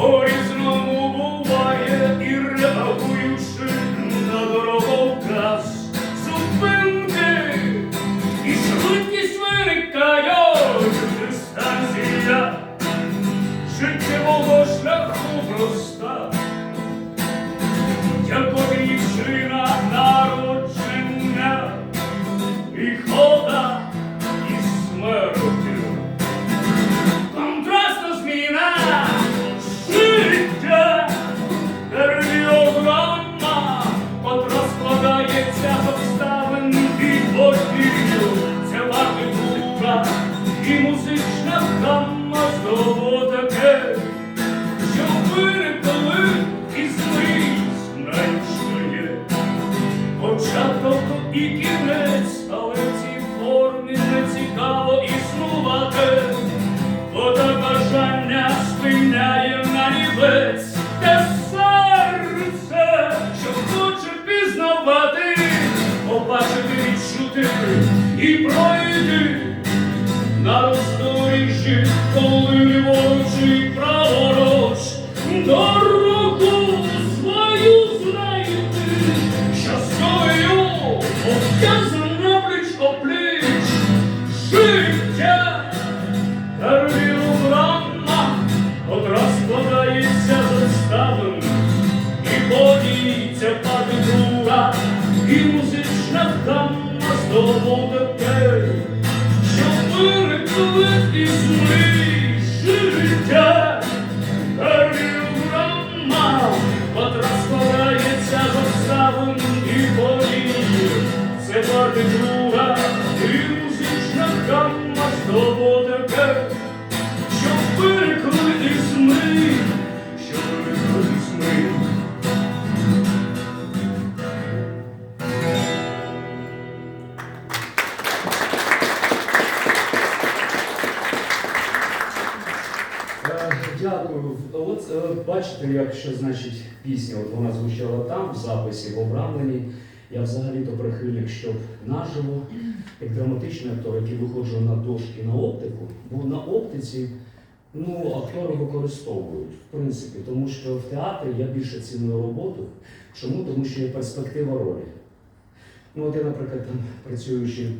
Por isso і подій. Це партитура і музична гамма знову таке, що виникли із мрій знайшли. Початок і кінець, побачити, і пройти на роздоріжжі, коли ліворуч і праворуч дорогу свою знайти, щастою обв'язана складається з обставин Дякую. От е, бачите, як що значить пісня. От вона звучала там, в записі, в обрамленні. Я взагалі-то прихильник, щоб наживо, як драматичний актор, який виходжу на дошки на оптику, бо на оптиці ну, актори використовують, в принципі, тому що в театрі я більше ціную роботу. Чому? Тому що є перспектива ролі. Ну, от я, наприклад, там працюючи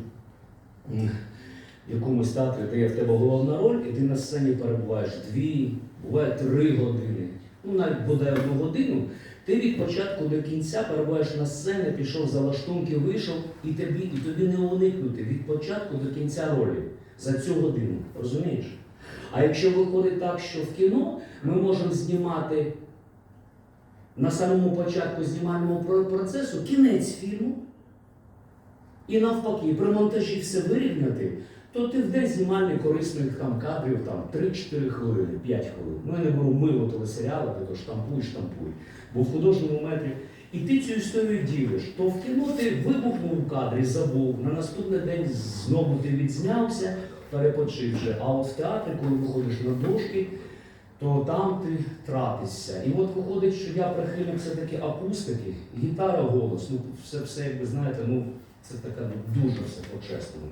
якомусь театрі, де є в тебе головна роль, і ти на сцені перебуваєш дві, буває три години, ну навіть бодай одну годину, ти від початку до кінця перебуваєш на сцені, пішов за лаштунки, вийшов, і тобі, і тобі не уникнути від початку до кінця ролі за цю годину. Розумієш? А якщо виходить так, що в кіно ми можемо знімати на самому початку знімального процесу кінець фільму, і навпаки, при монтажі все вирівняти, то ти в день знімальний корисних там кадрів там 3-4 хвилини, 5 хвилин. Ну я не беру мило телесеріали, ти то штампуй, штампуй. Бо в художньому метрі. І ти цю історію ділиш, то в кіно ти вибухнув в кадрі, забув, на наступний день знову ти відзнявся, перепочивши. А от в театрі, коли виходиш на дошки, то там ти тратишся. І от виходить, що я прихильник все-таки акустики, гітара, голос. Ну, все, все, як ви знаєте, ну це така ну, дуже все по-чесному.